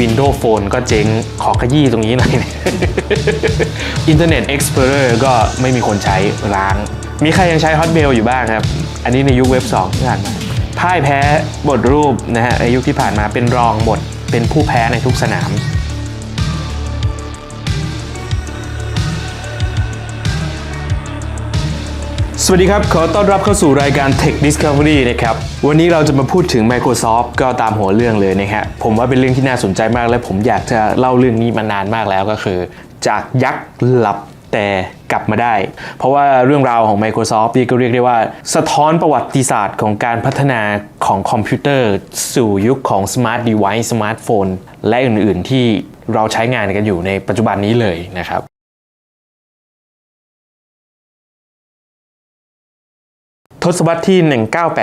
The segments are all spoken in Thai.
Windows Phone ก็เจ๊งขอขยี้ตรงนี้หน่อย Internet Explorer ก็ไม่มีคนใช้ล้าง มีใครยังใช้ Hotmail อยู่บ้างครับ อันนี้ในยุคเว็บ2ที่ผ่านมาพ่ายแพ้บทรูปนะฮะในยุคที่ผ่านมาเป็นรองบทเป็นผู้แพ้ในทุกสนาม สวัสดีครับ ขอต้อนรับเข้าสู่รายการ Tech Discovery นะครับ วันนี้เราจะมาพูดถึง Microsoft ก็ตามหัวเรื่องเลยนะฮะ ผมว่าเป็นเรื่องที่น่าสนใจมากและผมอยากจะเล่าเรื่องนี้มานานมากแล้วก็คือ จากยักษ์หลับแต่กลับมาได้ เพราะว่าเรื่องราวของ Microsoft นี่ก็เรียกได้ว่า สะท้อนประวัติศาสตร์ของการพัฒนาของคอมพิวเตอร์ สู่ยุคของ Smart Device Smartphone และอื่น ๆ ที่เราใช้งานกันอยู่ในปัจจุบันนี้เลยนะครับ ทศวรรษที่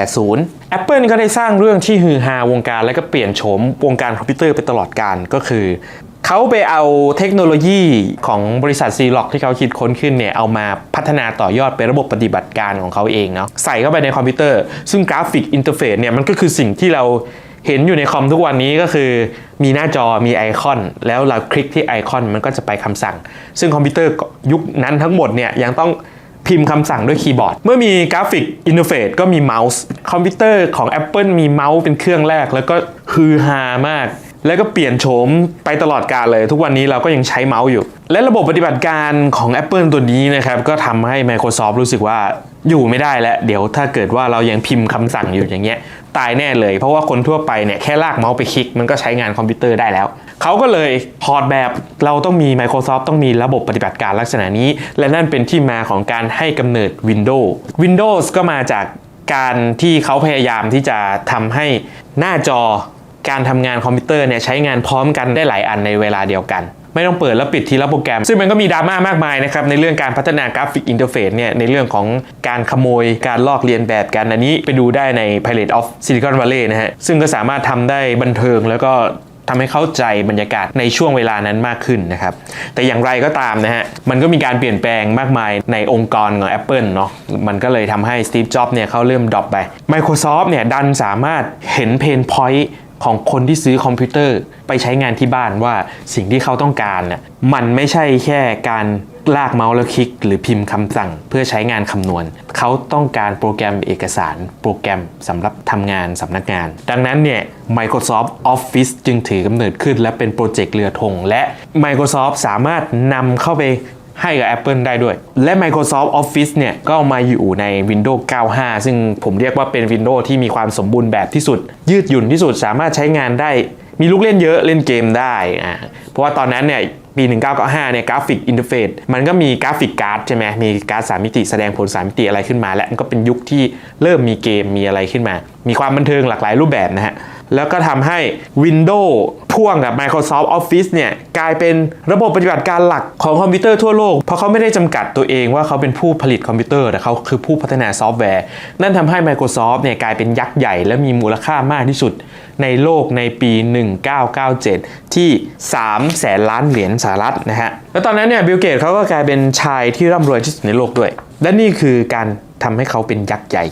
1980 Apple ก็ได้สร้างเรื่องที่ฮือฮาวงการและก็เปลี่ยนโฉมวงการคอมพิวเตอร์ไปตลอดการก็คือเขาไปเอาเทคโนโลยีของบริษัท c l o c ที่เขาคิดค้นขึ้นเนี่ยเอามาพัฒนาต่อยอดเป็นระบบปฏิบัติการของเขาเองเนาะใส่เข้าไปในคอมพิวเตอร์ ซึ่งกราฟิกอินเทอร์เฟซเนี่ยมันก็คือสิ่งที่เราเห็นอยู่ในคอมทุกวันนี้ก็คือมีหน้าจอมีไอคอน แล้วเราคลิกที่ไอคอนมันก็จะไปคำสั่ง ซึ่งคอมพิวเตอร์ยุคนั้นทั้งหมดเนี่ยยังต้อง พิมพ์คำสั่งด้วยคีย์บอร์ด เมื่อมีกราฟิกอินเทอร์เฟซก็มีเมาส์ คอมพิวเตอร์ของ Apple มีเมาส์เป็นเครื่องแรก แล้วก็ฮือฮามาก แล้วก็เปลี่ยนโฉมไปตลอดกาลเลย ทุกวันนี้เราก็ยังใช้เมาส์อยู่ และระบบปฏิบัติการของ Apple ตัวนี้นะครับ ก็ทำให้ Microsoft รู้สึกว่าอยู่ไม่ได้แล้ว เดี๋ยวถ้าเกิดว่าเรายังพิมพ์คำสั่งอยู่อย่างเงี้ยตายแน่เลย เพราะว่าคนทั่วไปเนี่ยแค่ลากเมาส์ไปคลิกมันก็ใช้งานคอมพิวเตอร์ได้แล้ว เขาก็เลยพอร์ตแบบเราต้องมี Microsoft ต้องมีระบบปฏิบัติการลักษณะนี้ และนั่นเป็นที่มาของการให้กำเนิด Windows Windows ก็มาจากการที่เขาพยายามที่จะทำให้หน้าจอการทำงานคอมพิวเตอร์เนี่ยใช้งานพร้อมกันได้หลายอันในเวลาเดียวกันไม่ต้องเปิดแล้วปิดทีละโปรแกรม ซึ่งมันก็มีดราม่ามากมายนะครับ ในเรื่องการพัฒนากราฟิกอินเทอร์เฟซเนี่ย ในเรื่องของการขโมยการลอกเลียนแบบกัน อันนี้ไปดูได้ใน Pilot of Silicon Valley นะฮะ ซึ่งก็สามารถทำได้บันเทิงแล้วก็ ทำให้เข้าใจบรรยากาศในช่วงเวลานั้นมากขึ้นนะครับ แต่อย่างไรก็ตามนะฮะ มันก็มีการเปลี่ยนแปลงมากมายในองค์กรของ Apple เนาะ มันก็เลยทำให้สตีฟ จ็อบส์เนี่ยเขาเริ่มดรอปไป Microsoft เนี่ยดันสามารถเห็นเพนพอยต์ ของคนที่ซื้อคอมพิวเตอร์ไปใช้งานที่บ้านว่าสิ่งที่เขาต้องการน่ะมันไม่ใช่แค่การลากเมาส์แล้วคลิก หรือพิมพ์คำสั่งเพื่อใช้งานคำนวณ เขาต้องการโปรแกรมเอกสาร โปรแกรมสำหรับทำงานสำนักงาน ดังนั้นเนี่ย Microsoft Office จึงถือกำเนิดขึ้น และเป็นโปรเจกต์เรือธงและ Microsoft สามารถนำเข้าไป ให้กับ Apple ได้ด้วย และ Microsoft Office เนี่ยก็มาอยู่ใน Windows 95 ซึ่งผมเรียกว่าเป็น Windows ที่มีความสมบูรณ์แบบที่สุด ยืดหยุ่นที่สุดสามารถใช้งานได้ มีลูกเล่นเยอะเล่นเกมได้อ่าเพราะว่าตอนนั้นเนี่ยปี 1995 เนี่ยกราฟิกอินเทอร์เฟซมันก็มีกราฟิกการ์ดใช่ไหมมีการ์ดสามมิติแสดงผลสามมิติอะไรขึ้นมา และมันก็เป็นยุคที่เริ่มมีเกมมีอะไรขึ้นมา มีความบันเทิงหลากหลายรูปแบบนะฮะ แล้วก็ทำให้ Windows พ่วงกับ Microsoft Office เนี่ยกลายเป็นระบบปฏิบัติการหลักของคอมพิวเตอร์ทั่วโลก เพราะเขาไม่ได้จำกัดตัวเองว่าเขาเป็นผู้ผลิตคอมพิวเตอร์แต่เขาคือผู้พัฒนาซอฟต์แวร์ นั่นทำให้ Microsoft เนี่ยกลายเป็นยักษ์ใหญ่และมีมูลค่ามากที่สุดในโลกในปี 1997 ที่ 3 แสนล้านเหรียญสหรัฐนะฮะ แล้วตอนนั้นเนี่ยบิลเกตเขาก็กลายเป็นชายที่ร่ำรวยที่สุดในโลกด้วย และนี่คือการทำให้เขาเป็นยักษ์ใหญ่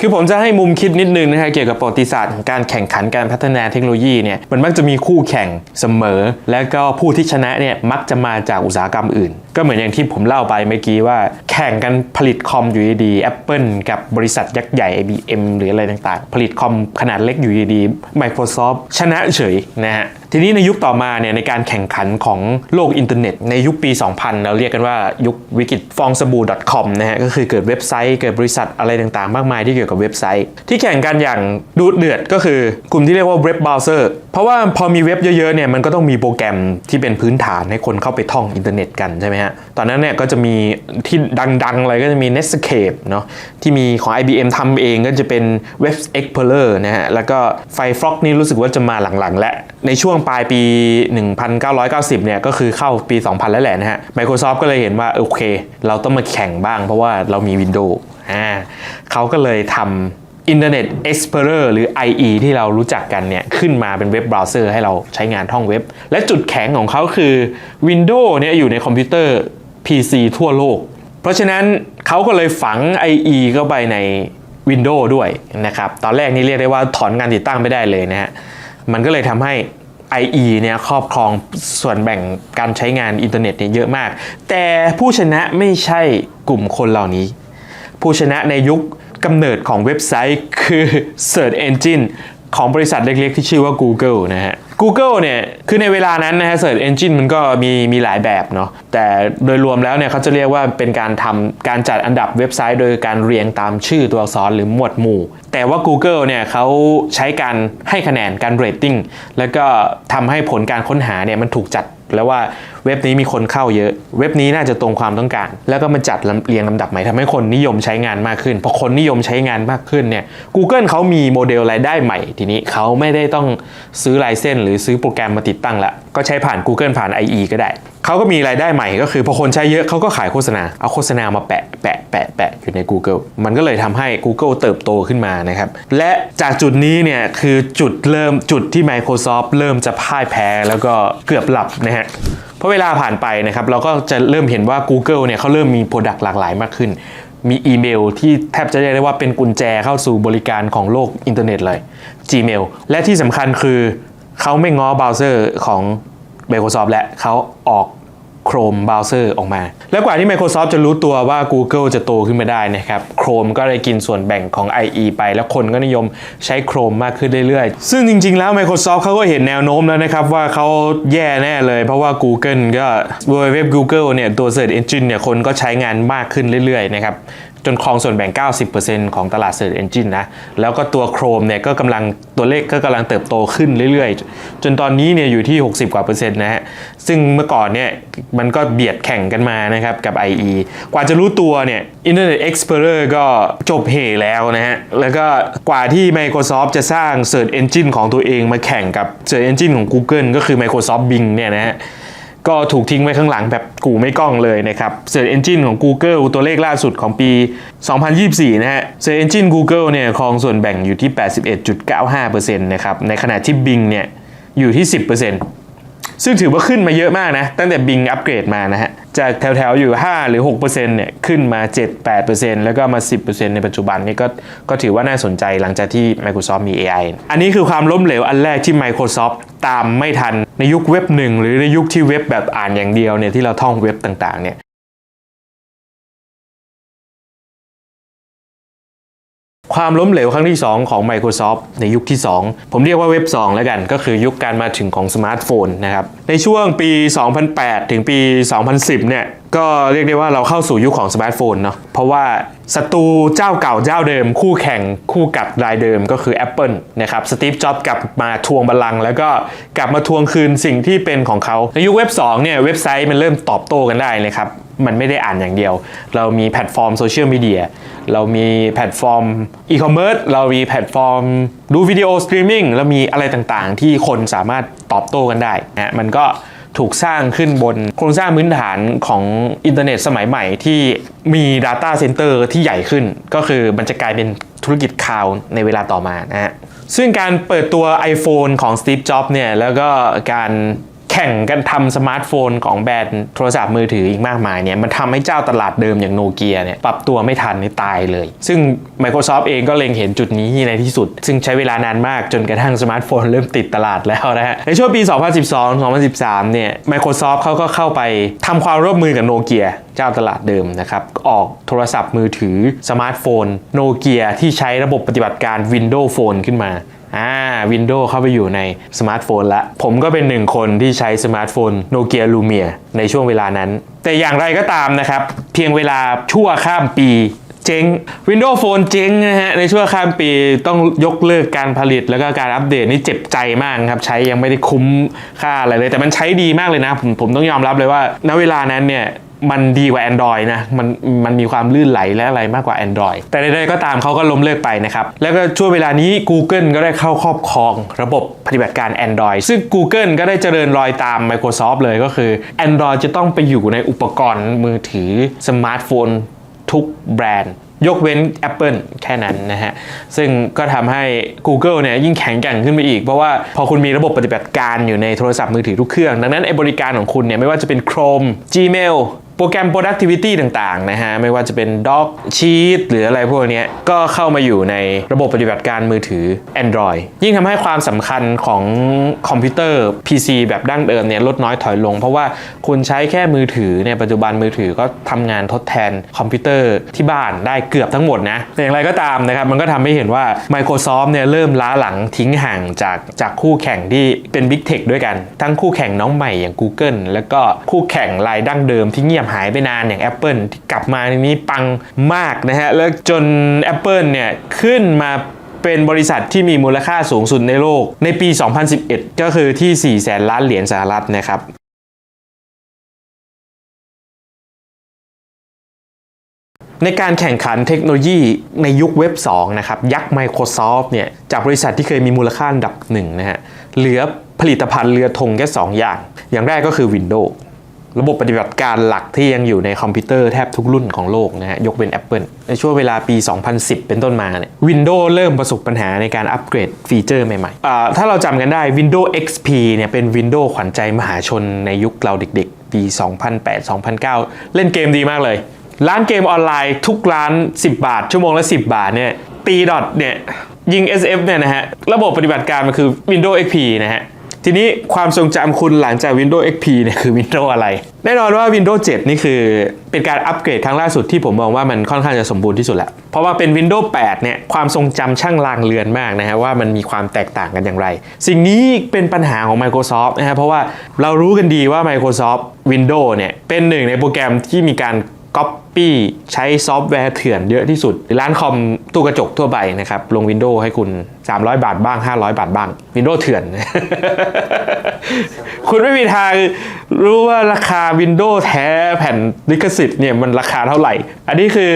คือผมจะให้มุมคิดนิดนึงนะฮะเกี่ยวกับประวัติศาสตร์ของการแข่งขันการพัฒนาเทคโนโลยีเนี่ยมันมักจะมีคู่แข่งเสมอ และก็ผู้ที่ชนะเนี่ยมักจะมาจากอุตสาหกรรมอื่น ก็เหมือนอย่างที่ผมเล่าไปเมื่อกี้ว่า แข่งกันผลิตคอมอยู่ดีๆ Apple กับบริษัทยักษ์ใหญ่ IBM หรืออะไรต่างๆ ผลิตคอมขนาดเล็กอยู่ดีๆ Microsoft ชนะเฉยนะฮะทีนี้ในยุคต่อมาเนี่ยในการแข่งขันของโลกอินเทอร์เน็ต ในยุคปี 2000 เราเรียกกันว่ายุควิกฤตฟองสบู่ .com นะฮะก็คือเกิดเว็บไซต์เกิดบริษัทอะไรต่างๆ มากมายที่เกี่ยวกับเว็บไซต์ ที่แข่งกันอย่างดูดเดือดก็คือกลุ่มที่เรียกว่าเว็บเบราว์เซอร์เพราะว่าพอมีเว็บเยอะๆเนี่ยมันก็ต้องมีโปรแกรมที่เป็นพื้นฐานให้คนเข้าไปท่องอินเทอร์เน็ตกันใช่ไหมฮะตอนนั้นเนี่ยก็จะมีที่ดังๆเลยก็จะมี Netscape เนาะที่มีของ IBM ทำเองก็จะเป็น Web Explorer นะฮะแล้วก็ Firefox นี่รู้สึกว่าจะมาหลังๆ และในช่วงปลายปี 1990 เนี่ยก็คือเข้าปี 2000 แล้วแหละนะฮะ Microsoft ก็เลยเห็นว่าโอเค เราต้องมาแข่งบ้างเพราะว่าเรามี Windows อ่าเขาก็เลยทำ Internet Explorer หรือ IE ที่เรารู้จักกันเนี่ย ขึ้นมาเป็นเว็บเบราว์เซอร์ให้เราใช้งานท่องเว็บ และจุดแข็งของเขาคือ Windows เนี่ยอยู่ในคอมพิวเตอร์ PC ทั่วโลก เพราะฉะนั้นเขาก็เลยฝัง IE เข้าไปใน Windows ด้วยนะครับ ตอนแรกนี่เรียกได้ว่าถอนงานติดตั้งไม่ได้เลยนะฮะ มันก็เลยทำให้ IE เนี่ยครอบครองส่วนแบ่งการใช้งานอินเทอร์เน็ตเนี่ยเยอะมาก แต่ผู้ชนะไม่ใช่กลุ่มคนเหล่านี้ ผู้ชนะในยุคกำเนิดของเว็บไซต์คือ Search Engine ของบริษัทเล็กๆ ที่ชื่อว่า Google นะฮะ Google เนี่ย คือในเวลานั้นนะฮะ Search Engine มันก็มีมีหลายแบบเนาะ แต่โดยรวมแล้วเนี่ยเขาจะเรียกว่าเป็นการทำการจัดอันดับเว็บไซต์โดยการเรียงตามชื่อตัวอักษรหรือหมวดหมู่ แต่ว่า Google เนี่ยเขาใช้การให้คะแนนการเรตติ้ง แล้วก็ทำให้ผลการค้นหาเนี่ยมันถูกจัดแล้วว่า เว็บนี้มีคนเข้าเยอะ เว็บนี้น่าจะตรงความต้องการ แล้วก็มันจัดเรียงลำดับใหม่ทำให้คนนิยมใช้งานมากขึ้นพอคนนิยมใช้งานมากขึ้นเนี่ย Google เขามีโมเดลรายได้ใหม่ ทีนี้เขาไม่ได้ต้องซื้อไลเซนส์หรือซื้อโปรแกรมมาติดตั้งละก็ใช้ผ่าน Google ผ่าน IE ก็ได้เขาก็มีรายได้ใหม่ก็คือพอคนใช้เยอะเขาก็ขายโฆษณา เอาโฆษณามาแปะแปะแปะแปะอยู่ใน Google มันก็เลยทำให้ Google เติบโตขึ้นมานะครับ และจากจุดนี้เนี่ยคือจุดเริ่มจุดที่ Microsoft เริ่มจะพ่ายแพ้แล้วก็เกือบหลับนะฮะเพราะเวลาผ่านไปนะครับ เราก็จะเริ่มเห็นว่า Google เนี่ยเขาเริ่มมีโปรดักต์หลากหลายมากขึ้น มีอีเมลที่แทบจะเรียกได้ว่าเป็นกุญแจเข้าสู่บริการของโลกอินเทอร์เน็ตเลย Gmail และที่สำคัญคือเขาไม่ง้อเบราว์เซอร์ของ Microsoft และเขาออก Chrome Browser ออกมา แล้วกว่าที่ Microsoft จะรู้ตัวว่า Google จะโตขึ้นมาได้นะครับ Chrome ก็เลยกินส่วนแบ่งของ IE ไป แล้วคนก็นิยมใช้ Chrome มากขึ้นเรื่อยๆ ซึ่งจริงๆ แล้ว Microsoft เขาก็เห็นแนวโน้มแล้วนะครับ ว่าเขาแย่แน่เลย เพราะว่า Google ก็เว็บ Google เนี่ยตัว Search Engine เนี่ยคนก็ใช้งานมากขึ้นเรื่อยๆนะครับ จนครองส่วนแบ่ง 90%ของตลาด Search Engine นะ แล้วก็ตัว Chrome เนี่ยก็กำลังตัวเลขก็กำลังเติบโตขึ้นเรื่อยๆ จนตอนนี้เนี่ยอยู่ที่ 60 กว่าเปอร์เซ็นต์นะฮะ ซึ่งเมื่อก่อนเนี่ยมันก็เบียดแข่งกันมานะครับกับ IE กว่าจะรู้ตัวเนี่ย Internet Explorer ก็จบเหแล้วนะฮะ แล้วก็กว่าที่ Microsoft จะสร้าง Search Engine ของตัวเองมาแข่งกับ Search Engine ของ Google ก็คือ Microsoft Bing เนี่ยนะฮะ ก็ถูกทิ้งไว้ข้างหลังแบบกูไม่กล้องเลยนะครับ Search Engine ของ Google ตัวเลขล่าสุดของปี 2024 นะฮะ Search Engine Google เนี่ยครองส่วนแบ่งอยู่ที่ 81.95%นะครับ ในขณะที่ Bing เนี่ยอยู่ที่ 10% ซึ่งถือว่าขึ้นมาเยอะมากนะ ตั้งแต่บิงอัปเกรดมานะฮะ จากแถวๆอยู่ 5 หรือ 6%เนี่ย ขึ้นมา 7-8%แล้วก็มา 10%ในปัจจุบันนี่ก็ก็ถือว่าน่าสนใจหลังจากที่ Microsoft มี AI อันนี้คือความล้มเหลวอันแรกที่ Microsoft ตามไม่ทันในยุคเว็บหนึ่งหรือในยุคที่เว็บแบบอ่านอย่างเดียวเนี่ยที่เราท่องเว็บต่างๆเนี่ย ความล้มเหลวครั้งที่ 2 ของ Microsoft ในยุคที่ 2 ผมเรียกว่าเว็บ 2 แล้วกัน ก็คือยุคการมาถึงของสมาร์ทโฟนนะครับ ในช่วงปี 2008 ถึงปี 2010 เนี่ย ก็เรียกได้ว่าเราเข้าสู่ยุคของสมาร์ทโฟนเนาะ เพราะว่าศัตรูเจ้าเก่าเจ้าเดิม คู่แข่งคู่กัดรายเดิมก็คือ Apple นะครับสตีฟจ็อบส์กลับมาทวงบัลลังก์แล้วก็กลับมาทวงคืนสิ่งที่เป็นของเขาในยุคเว็บ2เนี่ยเว็บไซต์มันเริ่มตอบโต้กันได้เลยครับ มันไม่ได้อ่านอย่างเดียว เรามีแพลตฟอร์มโซเชียลมีเดีย เรามีแพลตฟอร์มอีคอมเมิร์ซ เรามีแพลตฟอร์มดูวิดีโอสตรีมมิ่ง แล้วมีอะไรต่างๆ ที่คนสามารถตอบโต้กันได้นะมันก็ถูกสร้างขึ้นบนโครงสร้างพื้นฐานของอินเทอร์เน็ตสมัยใหม่ที่มี Data Center ที่ใหญ่ขึ้น ก็คือมันจะกลายเป็นธุรกิจคลาวด์ในเวลาต่อมานะฮะซึ่งการเปิดตัว iPhone ของ Steve Jobs เนี่ยแล้วก็การ แข่งกันทำสมาร์ทโฟนของแบรนด์โทรศัพท์มือถืออีกมากมายเนี่ยมันทำให้เจ้าตลาดเดิมอย่างโนเกียเนี่ยปรับตัวไม่ทันในตายเลย ซึ่ง Microsoft เองก็เล็งเห็นจุดนี้ในที่สุด ซึ่งใช้เวลานานมากจนกระทั่งสมาร์ทโฟนเริ่มติดตลาดแล้วนะฮะในช่วงปี 2012-2013 เนี่ย Microsoft เขาก็เข้าไปทำความร่วมมือกับโนเกียเจ้าตลาดเดิมนะครับ ออกโทรศัพท์มือถือสมาร์ทโฟนโนเกียที่ใช้ระบบปฏิบัติการ Windows Phone ขึ้นมา อ่า Windows เข้าไปอยู่ในสมาร์ทโฟนละ ผมก็เป็นหนึ่งคนที่ใช้สมาร์ทโฟนโนเกียลูเมียในช่วงเวลานั้น แต่อย่างไรก็ตามนะครับ เพียงเวลาชั่วข้ามปีเจ๊ง Windows Phone เจ๊งนะฮะ ในช่วงข้ามปีต้องยกเลิกการผลิตแล้วก็การอัปเดตนี่เจ็บใจมากครับ ใช้ยังไม่ได้คุ้มค่าอะไรเลย แต่มันใช้ดีมากเลยนะ ผมผมต้องยอมรับเลยว่าณเวลานั้นเนี่ย มันดีกว่า Android นะมันมันมีความลื่นไหลและอะไรมากกว่า Android แต่ใดๆก็ตามเขาก็ล้มเลิกไปนะครับ แล้วก็ช่วงเวลานี้ Google ก็ได้เข้าครอบครองระบบปฏิบัติการ Android ซึ่ง Google ก็ได้เจริญรอยตาม Microsoft เลยก็คือ Android จะต้องไปอยู่ในอุปกรณ์มือถือสมาร์ทโฟนทุกแบรนด์ยกเว้น Apple แค่นั้นนะฮะ ซึ่งก็ทำให้ Google เนี่ยยิ่งแข็งแกร่งขึ้นไปอีก เพราะว่าพอคุณมีระบบปฏิบัติการอยู่ในโทรศัพท์มือถือทุกเครื่อง ดังนั้นไอบริการของคุณเนี่ยไม่ว่าจะเป็น Chrome Gmail โปรแกรม productivity ต่างๆนะฮะ ไม่ว่าจะเป็น Doc Sheet หรืออะไรพวกนี้ก็เข้ามาอยู่ในระบบปฏิบัติการมือถือ Android ยิ่งทำให้ความสำคัญของคอมพิวเตอร์ PC แบบดั้งเดิมเนี่ยลดน้อยถอยลง เพราะว่าคุณใช้แค่มือถือเนี่ยปัจจุบันมือถือก็ทำงานทดแทนคอมพิวเตอร์ที่บ้านได้เกือบทั้งหมดนะแต่อย่างไรก็ตามนะครับมันก็ทำให้เห็นว่า Microsoft เนี่ยเริ่มล้าหลังทิ้งห่างจากจากคู่แข่งที่เป็น Big Tech ด้วยกัน ทั้งคู่แข่งน้องใหม่อย่าง Google แล้วก็คู่แข่งรายดั้งเดิมที่เงียบหายไปนานอย่าง Apple ที่กลับมาในนี้ปังมากนะฮะ แล้วจน Apple เนี่ยขึ้นมาเป็นบริษัทที่มีมูลค่าสูงสุดในโลกในปี 2011 ก็คือที่ 4 แสนล้านเหรียญสหรัฐนะครับในการแข่งขันเทคโนโลยีในยุคเว็บ 2 นะครับ ยักษ์ Microsoft เนี่ย จากบริษัทที่เคยมีมูลค่าอันดับหนึ่งนะฮะ เหลือผลิตภัณฑ์เรือธงแค่2อย่าง อย่างแรกก็คือ Windows ระบบปฏิบัติการหลักที่ยังอยู่ในคอมพิวเตอร์แทบทุกรุ่นของโลกนะฮะยกเว้น Apple ในช่วงเวลาปี 2010 เป็นต้นมาเนี่ย Windows เริ่มประสบปัญหาในการอัปเกรดฟีเจอร์ใหม่ๆถ้าเราจำกันได้ Windows XP เนี่ยเป็น Windows ขวัญใจมหาชนในยุคเราเด็กๆ ปี 2008-2009 เล่นเกมดีมากเลย ร้านเกมออนไลน์ทุกร้าน 10 บาท ชั่วโมงละ 10 บาทเนี่ยตีดอทเนี่ยยิง SF เนี่ยนะฮะระบบปฏิบัติการมันคือ Windows XP นะฮะ ทีนี้ความทรงจำคุณหลังจาก Windows XP เนี่ยคือ Windows อะไร แน่นอนว่า Windows 7 นี่คือเป็นการอัปเกรดครั้งล่าสุดที่ผมมองว่ามันค่อนข้างจะสมบูรณ์ที่สุดแล้ว เพราะว่าเป็น Windows 8 เนี่ยความทรงจำช่างลางเลือนมากนะฮะว่ามันมีความแตกต่างกันอย่างไร สิ่งนี้เป็นปัญหาของ Microsoft นะฮะเพราะว่าเรารู้กันดีว่า Microsoft Windows เนี่ยเป็นหนึ่งในโปรแกรมที่มีการ Copy ใช้ซอฟต์แวร์เถื่อนเยอะที่สุดร้านคอมตู้กระจกทั่วไปนะครับลง Windows ให้คุณ 300 บาทบ้าง 500 บาทบ้าง Windows เถื่อน คุณไม่มีทางรู้ว่าราคา Windows แท้แผ่นลิขสิทธิ์เนี่ยมันราคาเท่าไหร่ อันนี้คือ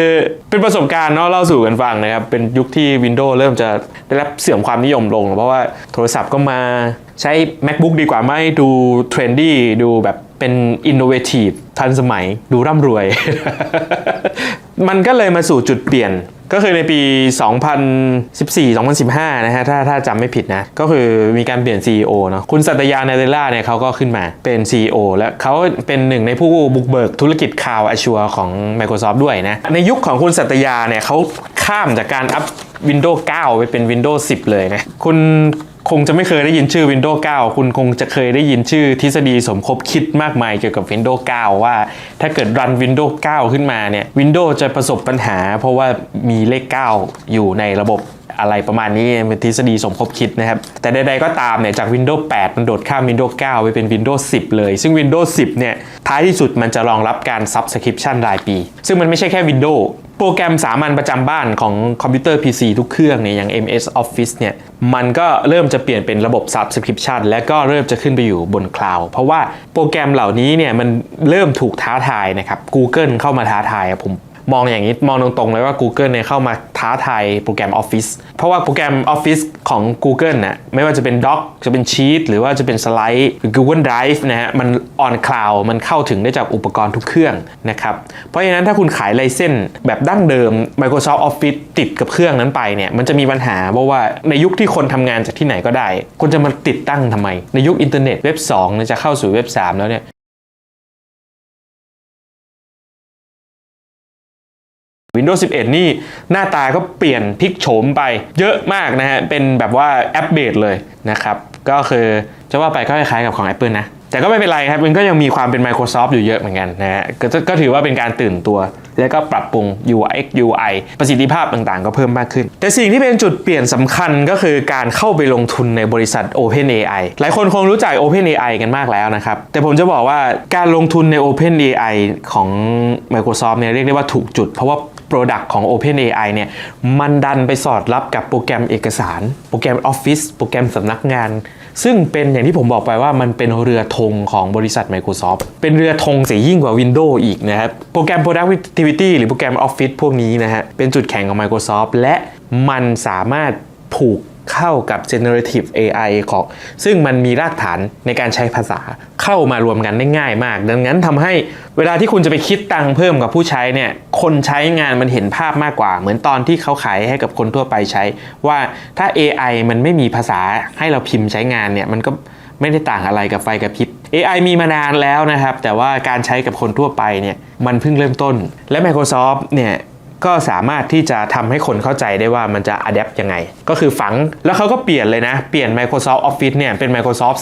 เป็นประสบการณ์เนาะเล่าสู่กันฟังนะครับ เป็นยุคที่ Windows เริ่มจะได้รับเสื่อมความนิยมลง เพราะว่าโทรศัพท์ก็มาใช้ MacBook ดีกว่าไหมดูเทรนดี้ดูแบบเป็น innovative ทันสมัยดูร่ำรวย มันก็เลยมาสู่จุดเปลี่ยน ก็คือในปี 2014-2015 นะฮะ ถ้าถ้าจำไม่ผิดนะ ก็คือมีการเปลี่ยน CEO เนาะ คุณสัตยานาเดล่าเนี่ยเขาก็ขึ้นมาเป็น CEO และเขาเป็นหนึ่งในผู้บุกเบิกธุรกิจคลาวอชัวของ Microsoft ด้วยนะ ในยุคของคุณสัตยาเนี่ยเขาข้ามจากการอัพ Windows 9 ไปเป็น Windows 10 เลยนะ คุณ คงจะไม่เคยได้ยินชื่อ Windows 9 คุณคงจะเคยได้ยินชื่อทฤษฎีสมคบคิดมากมายเกี่ยวกับ Windows 9 ว่า ถ้าเกิดรัน Windows 9 ขึ้นมาเนี่ย Windows จะประสบปัญหา เพราะว่ามีเลข 9 อยู่ในระบบ อะไรประมาณนี้เป็นทฤษฎีสมคบคิดนะครับ แต่ใดๆก็ตามเนี่ยจาก Windows 8 มันโดดข้าม Windows 9 ไปเป็น Windows 10 เลย ซึ่ง Windows 10 เนี่ย ท้ายที่สุดมันจะรองรับการ Subscription รายปี ซึ่งมันไม่ใช่แค่ Windows โปรแกรมสามัญประจำบ้านของคอมพิวเตอร์ PC ทุกเครื่องเนี่ยอย่าง MS Office เนี่ยมันก็เริ่มจะเปลี่ยนเป็นระบบ Subscription และก็เริ่มจะขึ้นไปอยู่บนคลาวด์เพราะว่าโปรแกรมเหล่านี้เนี่ยมันเริ่มถูกท้าทายนะครับ Google เข้ามาท้าทายผม มองอย่างนี้มองตรงๆเลยว่า Google เนี่ยเข้ามาท้าทายโปรแกรม Office เพราะว่าโปรแกรม Office ของ Google น่ะไม่ว่าจะเป็น Doc จะเป็น Sheet หรือว่าจะเป็น Slide หรือ Google Drive นะฮะมัน on cloud มันเข้าถึงได้จากอุปกรณ์ทุกเครื่องนะครับเพราะฉะนั้นถ้าคุณขายไลเซนแบบดั้งเดิม Microsoft Office ติดกับเครื่องนั้นไปเนี่ยมันจะมีปัญหาเพราะว่าในยุคที่คนทำงานจากที่ไหนก็ได้คุณจะมาติดตั้งทำไม ในยุคอินเทอร์เน็ตเว็บ2จะเข้าสู่เว็บ 3 แล้วเนี่ย Windows 11 นี่หน้าตาก็เปลี่ยนพลิกโฉมไปเยอะมากนะฮะ เป็นแบบว่าแอปเบดเลยนะครับ ก็คือจะว่าไปก็คล้ายๆกับของ Apple นะ แต่ก็ไม่เป็นไรครับมันก็ยังมีความเป็น Microsoft อยู่เยอะเหมือนกันนะฮะกก็ถือว่าเป็นการตื่นตัว แล้วก็ปรับปรุง UX UI ประสิทธิภาพต่างๆ ก็เพิ่มมากขึ้น แต่สิ่งที่เป็นจุดเปลี่ยนสำคัญก็คือการเข้าไปลงทุนในบริษัท OpenAI หลายคนคงรู้จัก OpenAI กันมากแล้วนะครับ แต่ผมจะบอกว่าการลงทุนใน OpenAI ของ Microsoft เนี่ยเรียกได้ว่าถูกจุด เพราะว่า Product ของ OpenAI เนี่ยมันดันไปสอดรับกับโปรแกรมเอกสาร โปรแกรม Office โปรแกรมสำนักงาน ซึ่งเป็นอย่างที่ผมบอกไปว่ามันเป็นเรือธงของบริษัท Microsoft เป็นเรือธงเสียยิ่งกว่า Windows อีกนะครับ โปรแกรม Productivity หรือโปรแกรม Office พวกนี้นะฮะเป็นจุดแข็งของ Microsoft และมันสามารถผูก เข้ากับ generative AI ของ ซึ่งมันมีรากฐานในการใช้ภาษาเข้ามารวมกันได้ง่ายมาก ดังนั้นทำให้เวลาที่คุณจะไปคิดตังค์เพิ่มกับผู้ใช้เนี่ยคนใช้งานมันเห็นภาพมากกว่า เหมือนตอนที่เขาขายให้กับคนทั่วไปใช้ ว่าถ้า AI มันไม่มีภาษาให้เราพิมพ์ใช้งานเนี่ยมันก็ไม่ได้ต่างอะไรกับไฟกระพริบ AI มีมานานแล้วนะครับ แต่ว่าการใช้กับคนทั่วไปเนี่ยมันเพิ่งเริ่มต้น และ Microsoft เนี่ย ก็สามารถที่จะทำให้คนเข้าใจได้ว่ามันจะอัดแอปยังไง ก็คือฝังแล้วเขาก็เปลี่ยนเลยนะ เปลี่ยน Microsoft Office เนี่ยเป็น Microsoft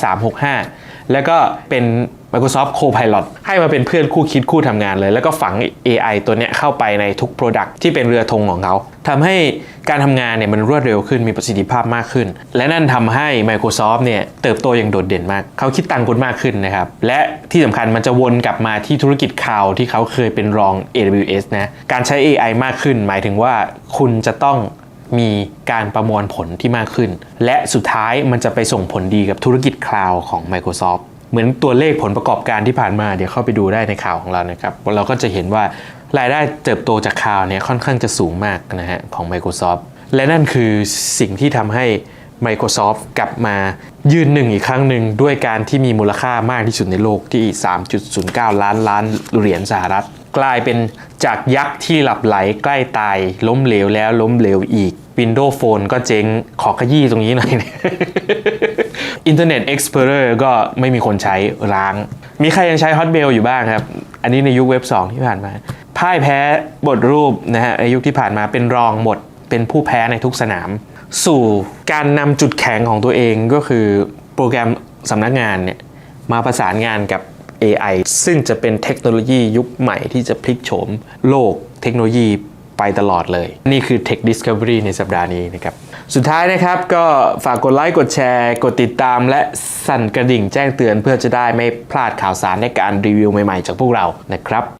365 แล้วก็เป็น Microsoft Copilot ให้มาเป็นเพื่อนคู่คิดคู่ทำงานเลย แล้วก็ฝัง AI ตัวเนี้ยเข้าไปในทุก Product ที่เป็นเรือธงของเขาทำให้การทำงานเนี่ยมันรวดเร็วขึ้นมีประสิทธิภาพมากขึ้น และนั่นทำให้ Microsoft เนี่ยเติบโตอย่างโดดเด่นมาก เขาคิดตังค์คุณมากขึ้นนะครับ และที่สำคัญมันจะวนกลับมาที่ธุรกิจคลาวที่เขาเคยเป็นรอง AWS นะการใช้ AI มากขึ้น หมายถึงว่าคุณจะต้องมีการประมวลผลที่มากขึ้น และสุดท้ายมันจะไปส่งผลดีกับธุรกิจคลาวของ Microsoft เหมือนตัวเลขผลประกอบการที่ผ่านมาเดี๋ยวเข้าไปดูได้ในข่าวของเรานะครับเราก็จะเห็นว่ารายได้เติบโตจากคลาวเนี่ยค่อนข้างจะสูงมากนะฮะของ Microsoft และนั่นคือสิ่งที่ทำให้ Microsoft กลับมายืนหนึ่งอีกครั้งหนึ่งด้วยการที่มีมูลค่ามากที่สุดในโลกที่ 3.09 ล้านล้านเหรียญสหรัฐ กลายเป็นจากยักษ์ที่หลับไหลใกล้ตาย ล้มเหลวแล้วล้มเหลวอีก Windows Phone ก็เจ๊งขอขยี้ตรงนี้หน่อย Internet Explorer ก็ไม่มีคนใช้ร้าง มีใครยังใช้ Hotmail อยู่บ้างครับ อันนี้ในยุคเว็บ 2 ที่ผ่านมา พ่ายแพ้บทรูปนะฮะในยุคที่ผ่านมาเป็นรองหมด เป็นผู้แพ้ในทุกสนาม สู่การนำจุดแข็งของตัวเองก็คือโปรแกรมสำนักงานเนี่ยมาประสานงานกับ AI ซึ่งจะเป็นเทคโนโลยียุคใหม่ที่จะพลิกโฉมโลกเทคโนโลยีไปตลอดเลย นี่คือ Tech Discovery ในสัปดาห์นี้นะครับ สุดท้ายนะครับก็ฝากกดไลค์ กดแชร์ กดติดตาม และสั่นกระดิ่งแจ้งเตือนเพื่อจะได้ไม่พลาดข่าวสารในการรีวิวใหม่ๆ จากพวกเรานะครับ